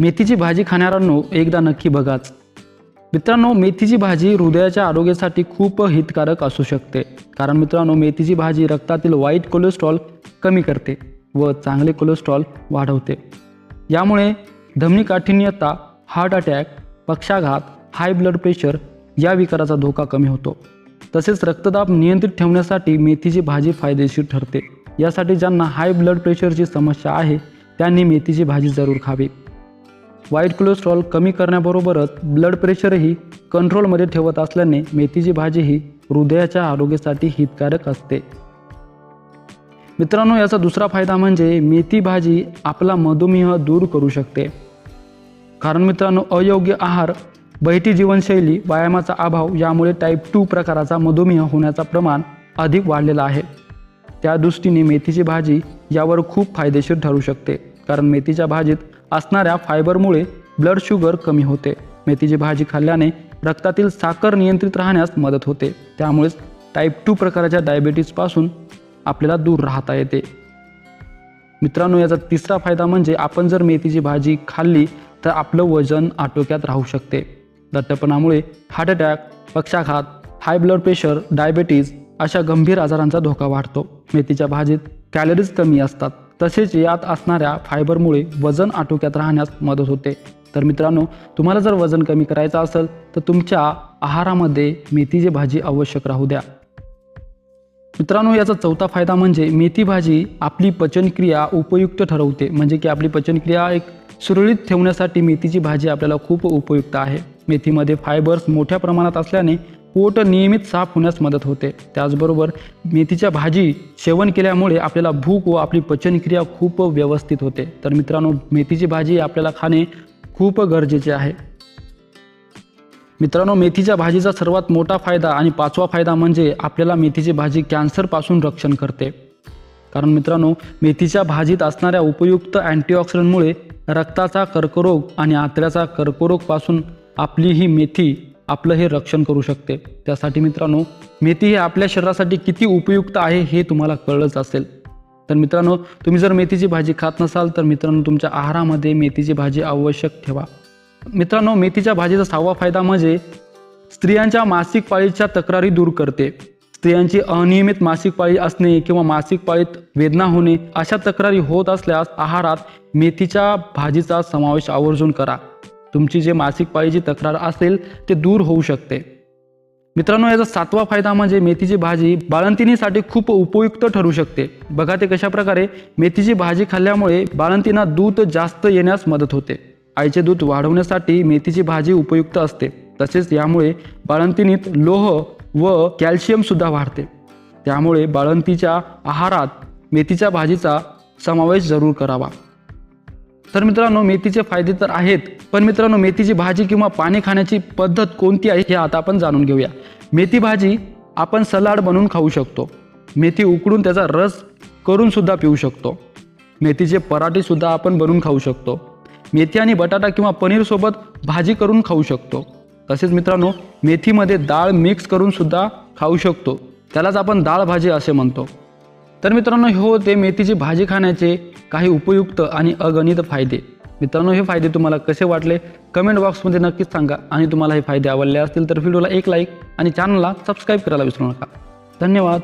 मेथीची भाजी खाणाऱ्यांनो एकदा नक्की बघाच. मित्रांनो मेथीची भाजी हृदयाच्या आरोग्यासाठी खूप हितकारक असू शकते. कारण मित्रांनो मेथीची भाजी रक्तातील वाईट कोलेस्ट्रॉल कमी करते व चांगले कोलेस्ट्रॉल वाढवते. यामुळे धमनी काठिन्यता हार्ट अटॅक पक्षाघात हाय ब्लड प्रेशर या विकाराचा धोका कमी होतो. तसेच रक्तदाब नियंत्रित ठेवण्यासाठी मेथीची भाजी फायदेशीर ठरते. यासाठी ज्यांना हाय ब्लड प्रेशरची समस्या आहे त्यांनी मेथीची भाजी जरूर खावी. वाईट कोलेस्ट्रॉल कमी करण्याबरोबरच ब्लड प्रेशरही कंट्रोलमध्ये ठेवत असल्याने मेथीची भाजी ही हृदयाच्या आरोग्यासाठी हितकारक असते. मित्रांनो याचा दुसरा फायदा म्हणजे मेथी भाजी आपला मधुमेह दूर करू शकते. कारण मित्रांनो अयोग्य आहार बैठी जीवनशैली व्यायामाचा अभाव यामुळे टाईप टू प्रकाराचा मधुमेह होण्याचा प्रमाण अधिक वाढलेला आहे. त्या दृष्टीने मेथीची भाजी यावर खूप फायदेशीर ठरू शकते. कारण मेथीच्या भाजीत असणाऱ्या फायबरमुळे ब्लड शुगर कमी होते. मेथीची भाजी खाल्ल्याने रक्तातील साखर नियंत्रित राहण्यास मदत होते. त्यामुळेच टाईप टू प्रकाराच्या डायबेटीसपासून आपल्याला दूर राहता येते. मित्रांनो याचा तिसरा फायदा म्हणजे आपण जर मेथीची भाजी खाल्ली तर आपलं वजन आटोक्यात राहू शकते. दट्टपणामुळे हार्ट अटॅक पक्षाघात हाय ब्लड प्रेशर डायबेटीज अशा गंभीर आजारांचा धोका वाढतो. मेथीच्या भाजीत कॅलरीज कमी असतात. तसेच यात असणाऱ्या फायबरमुळे वजन आटोक्यात राहण्यास मदत होते. तर मित्रांनो तुम्हाला जर वजन कमी करायचं असेल तर तुमच्या आहारामध्ये मेथीची भाजी आवश्यक राहू द्या. मित्रांनो याचा चौथा फायदा म्हणजे मेथी भाजी आपली पचनक्रिया उपयुक्त ठरवते. म्हणजे की आपली पचनक्रिया एक सुरळीत ठेवण्यासाठी मेथीची भाजी आपल्याला खूप उपयुक्त आहे. मेथीमध्ये फायबर्स मोठ्या प्रमाणात असल्याने पोट नियमित साफ होण्यास मदत होते. त्याचबरोबर मेथीच्या भाजी सेवन केल्यामुळे आपल्याला भूक व आपली पचनक्रिया खूप व्यवस्थित होते. तर मित्रांनो मेथीची भाजी आपल्याला खाणे खूप गरजेचे आहे. मित्रांनो मेथीच्या भाजीचा सर्वात मोठा फायदा आणि पाचवा फायदा म्हणजे आपल्याला मेथीची भाजी कॅन्सरपासून रक्षण करते. कारण मित्रांनो मेथीच्या भाजीत असणाऱ्या उपयुक्त अँटीऑक्सिडंटमुळे रक्ताचा कर्करोग आणि आतड्याचा कर्करोगपासून आपली ही मेथी आपलं हे रक्षण करू शकते. त्यासाठी मित्रांनो मेथी हे आपल्या शरीरासाठी किती उपयुक्त आहे हे तुम्हाला कळलंच असेल. तर मित्रांनो तुम्ही जर मेथीची भाजी खात नसाल तर मित्रांनो तुमच्या आहारामध्ये मेथीची भाजी आवश्यक ठेवा. मित्रांनो मेथीच्या भाजीचा सहावा फायदा म्हणजे स्त्रियांच्या मासिक पाळीच्या तक्रारी दूर करते. स्त्रियांची अनियमित मासिक पाळी असणे किंवा मासिक पाळीत वेदना होणे अशा तक्रारी होत असल्यास आहारात मेथीच्या भाजीचा समावेश आवर्जून करा. तुमची जे मासिक पाळीची तक्रार असेल ते दूर होऊ शकते. मित्रांनो याचा सातवा फायदा म्हणजे मेथीची भाजी बाळंतिणीसाठी खूप उपयुक्त ठरू शकते. बघा ते कशा प्रकारे मेथीची भाजी खाल्ल्यामुळे बाळंतींना दूध जास्त येण्यास मदत होते. आईचे दूध वाढवण्यासाठी मेथीची भाजी उपयुक्त असते. तसेच यामुळे बाळंतिणीत लोह व कॅल्शियम सुद्धा वाढते. त्यामुळे बाळंतीच्या आहारात मेथीच्या भाजीचा समावेश जरूर करावा. तर मित्रांनो मेथीचे फायदे तर आहेत पण मित्रांनो मेथीची भाजी किंवा पाणी खाण्याची पद्धत कोणती आहे हे आता आपण जाणून घेऊया. मेथी भाजी आपण सलाड बनवून खाऊ शकतो. मेथी उकडून त्याचा रस करून सुद्धा पिऊ शकतो. मेथीचे पराठे सुद्धा आपण बनवून खाऊ शकतो. मेथी आणि बटाटा किंवा पनीरसोबत भाजी करून खाऊ शकतो. तसेच मित्रांनो मेथीमध्ये डाळ मिक्स करून सुद्धा खाऊ शकतो. त्यालाच आपण डाळ भाजी असे म्हणतो. तर मित्रांनो हे होते मेथीची भाजी खाण्याचे काही उपयुक्त आणि अगणित फायदे. मित्रांनो हे फायदे तुम्हाला कसे वाटले? कमेंट बॉक्समध्ये नक्कीच सांगा आणि तुम्हाला हे फायदे आवडले असतील तर व्हिडिओला एक लाईक आणि चॅनलला सबस्क्राईब करायला विसरू नका. धन्यवाद.